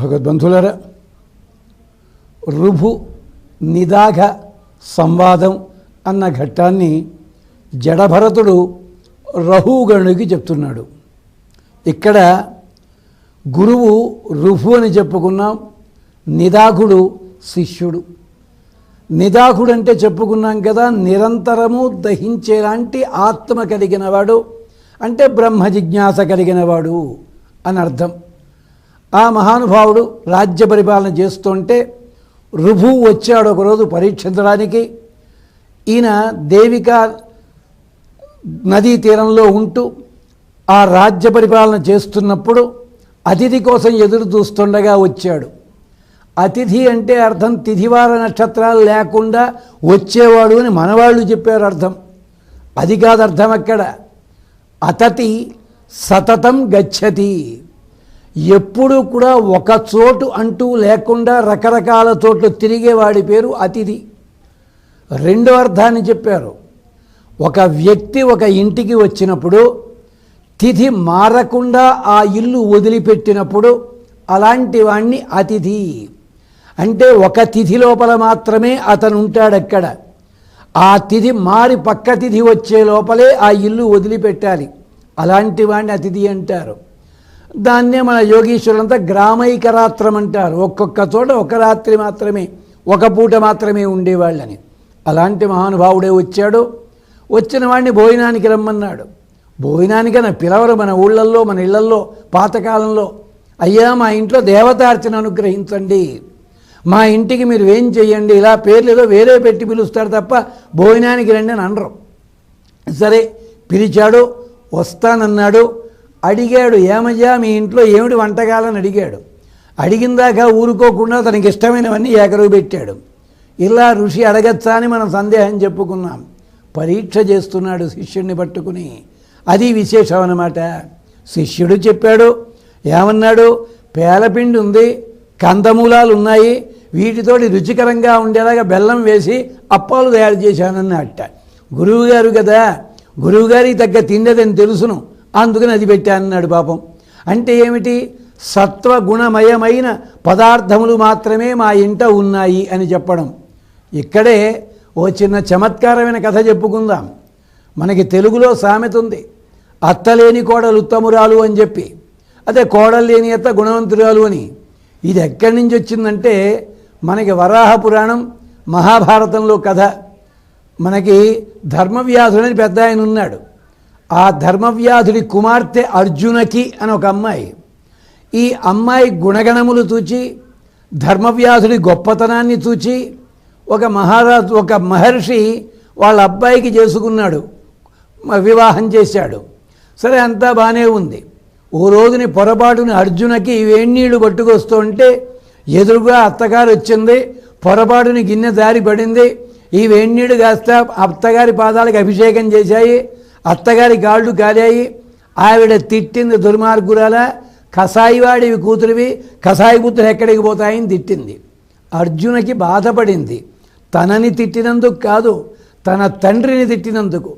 భగవద్బంధులరా రుభు నిదాఘ సంవాదం అన్న ఘట్టాన్ని జడభరతుడు రహుగణుడికి చెప్తున్నాడు. ఇక్కడ గురువు రుభు అని చెప్పుకున్నాం నిదాఘుడు శిష్యుడు. నిదాఘుడు అంటే చెప్పుకున్నాం కదా నిరంతరము దహించేలాంటి ఆత్మ కలిగినవాడు అంటే బ్రహ్మ జిజ్ఞాస కలిగినవాడు అని అర్థం. ఆ మహానుభావుడు రాజ్య పరిపాలన చేస్తుంటే రుభు వచ్చాడు ఒకరోజు పరీక్షించడానికి ఈయన దేవిక నదీ తీరంలో ఉంటూ ఆ రాజ్య పరిపాలన చేస్తున్నప్పుడు అతిథి కోసం ఎదురు చూస్తుండగా వచ్చాడు. అతిథి అంటే అర్థం తిథివార నక్షత్రాలు లేకుండా వచ్చేవాడు అని మనవాళ్ళు చెప్పారు అర్థం. అది కాదు అర్థం అక్కడ. అతతి సతతం గచ్చతి. ఎప్పుడు కూడా ఒక చోటు అంటూ లేకుండా రకరకాల చోట్లు తిరిగేవాడి పేరు అతిథి. రెండో అర్థాన్ని చెప్పారు. ఒక వ్యక్తి ఒక ఇంటికి వచ్చినప్పుడు తిథి మారకుండా ఆ ఇల్లు వదిలిపెట్టినప్పుడు అలాంటి వాణ్ణి అతిథి. అంటే ఒక తిథి లోపల మాత్రమే అతను ఉంటాడు అక్కడ ఆ తిథి మారి పక్క తిథి వచ్చే లోపలే ఆ ఇల్లు వదిలిపెట్టాలి. అలాంటి వాడిని అతిథి అంటారు. దాన్నే మన యోగీశ్వరులంతా గ్రామైక రాత్రం అంటారు ఒక్కొక్క చోట ఒక రాత్రి మాత్రమే ఒక పూట మాత్రమే ఉండేవాళ్ళని. అలాంటి మహానుభావుడే వచ్చాడు. వచ్చిన వాడిని భోజనానికి రమ్మన్నాడు. భోజనానికైనా పిలవరు మన ఊళ్ళల్లో మన ఇళ్ళల్లో పాతకాలంలో. అయ్యా మా ఇంట్లో దేవతార్చన అనుగ్రహించండి. మా ఇంటికి మీరు ఏం చెయ్యండి? ఇలా పేర్లు ఏదో వేరే పెట్టి పిలుస్తారు తప్ప భోజనానికి రండి అని అనరు. సరే పిలిచాడు వస్తానన్నాడు. అడిగాడు ఏమయ్యా మీ ఇంట్లో ఏమిటి వంటకాలని అడిగాడు. అడిగిందాక ఊరుకోకుండా తనకి ఇష్టమైనవన్నీ ఏకరువు పెట్టాడు. ఇలా ఋషి అడగచ్చా అని మనం సందేహం చెప్పుకున్నాం. పరీక్ష చేస్తున్నాడు శిష్యుడిని పట్టుకుని. అది విశేషం అన్నమాట. శిష్యుడు చెప్పాడు ఏమన్నాడు? పేలపిండి ఉంది కందమూలాలు ఉన్నాయి వీటితోటి రుచికరంగా ఉండేలాగా బెల్లం వేసి అప్పాలు తయారు చేశానన్నట్ట గురువుగారు కదా గురువుగారికి తగ్గ తిండదని తెలుసును. అందుకని అది పెట్టానన్నాడు పాపం. అంటే ఏమిటి? సత్వగుణమయమైన పదార్థములు మాత్రమే మా ఇంట ఉన్నాయి అని చెప్పడం. ఇక్కడే ఓ చిన్న చమత్కారమైన కథ చెప్పుకుందాం. మనకి తెలుగులో సామెత ఉంది. అత్తలేని కోడలు ఉత్తమురాలు అని చెప్పి. అదే కోడలు లేని అత్త గుణవంతురాలు అని. ఇది ఎక్కడి నుంచి వచ్చిందంటే మనకి వరాహ పురాణం మహాభారతంలో కథ. మనకి ధర్మవ్యాసుడని పెద్ద ఆయన ఉన్నాడు. ఆ ధర్మవ్యాధుడి కుమార్తె అర్జునకి అని ఒక అమ్మాయి. ఈ అమ్మాయి గుణగణములు చూచి ధర్మవ్యాధుడి గొప్పతనాన్ని చూచి ఒక మహారాజు ఒక మహర్షి వాళ్ళ అబ్బాయికి చేసుకున్నాడు వివాహం చేశాడు. సరే అంతా బాగానే ఉంది. ఓ రోజుని పొరపాటుని అర్జునకి వేణీళ్ళు పట్టుకొస్తుంటే ఎదురుగా అత్తగారు వచ్చింది పొరపాటుని గిన్నె దారి పడింది ఈ వేణీడు కాస్త అత్తగారి పాదాలకు అభిషేకం చేశాయి అత్తగారి గాళ్ళు కాలాయి ఆవిడ తిట్టింది దుర్మార్గురాల. కసాయివాడివి కూతురివి. కసాయి కూతురు ఎక్కడికి పోతాయని తిట్టింది. అర్జునకి బాధపడింది. తనని తిట్టినందుకు కాదు తన తండ్రిని తిట్టినందుకు.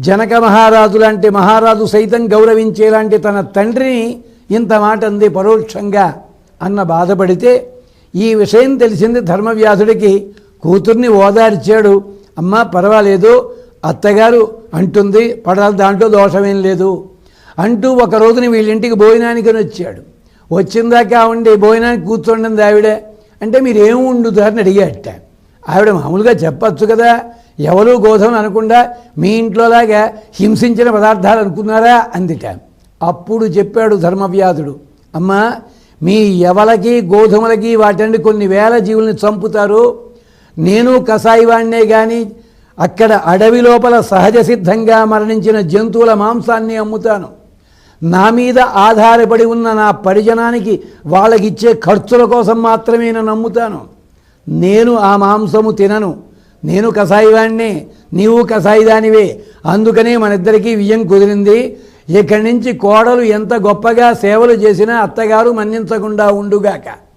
జనక మహారాజు లాంటి మహారాజు సైతం గౌరవించేలాంటి తన తండ్రిని ఇంత మాట అంది పరోక్షంగా అన్న బాధపడితే ఈ విషయం తెలిసింది ధర్మవ్యాసుడికి కూతుర్ని ఓదార్చాడు. అమ్మ పర్వాలేదు. అత్తగారు అంటుంది పడాలి దాంట్లో దోషమేం లేదు. అంటూ ఒక రోజున వీళ్ళింటికి భోజనానికి వచ్చాడు. వచ్చిందాకా ఉండి భోజనానికి కూర్చోండి ఆవిడే. అంటే మీరు ఏం వండుతారని అడిగాట ఆవిడ మామూలుగా చెప్పచ్చు కదా ఎవరు గోధుమని అనకుండా మీ ఇంట్లోలాగా హింసించిన పదార్థాలు అనుకున్నారా? అందిట. అప్పుడు చెప్పాడు ధర్మవ్యాధుడు. అమ్మా మీ ఎవలకి గోధుమలకి వాటిని కొన్ని వేల జీవుల్ని చంపుతారు. నేను కసాయి వాడినే కానీ అక్కడ అడవి లోపల సహజ సిద్ధంగా మరణించిన జంతువుల మాంసాన్ని అమ్ముతాను. నా మీద ఆధారపడి ఉన్న నా పరిజనానికి వాళ్ళకిచ్చే ఖర్చుల కోసం మాత్రమే నేను అమ్ముతాను. నేను ఆ మాంసము తినను. నేను కషాయివాణ్ణే. నీవు కషాయిదానివే. అందుకనే మన ఇద్దరికీ వియ్యం కుదిరింది. ఇక్కడి నుంచి కోడలు ఎంత గొప్పగా సేవలు చేసినా అత్తగారు మన్నించకుండా ఉండుగాక.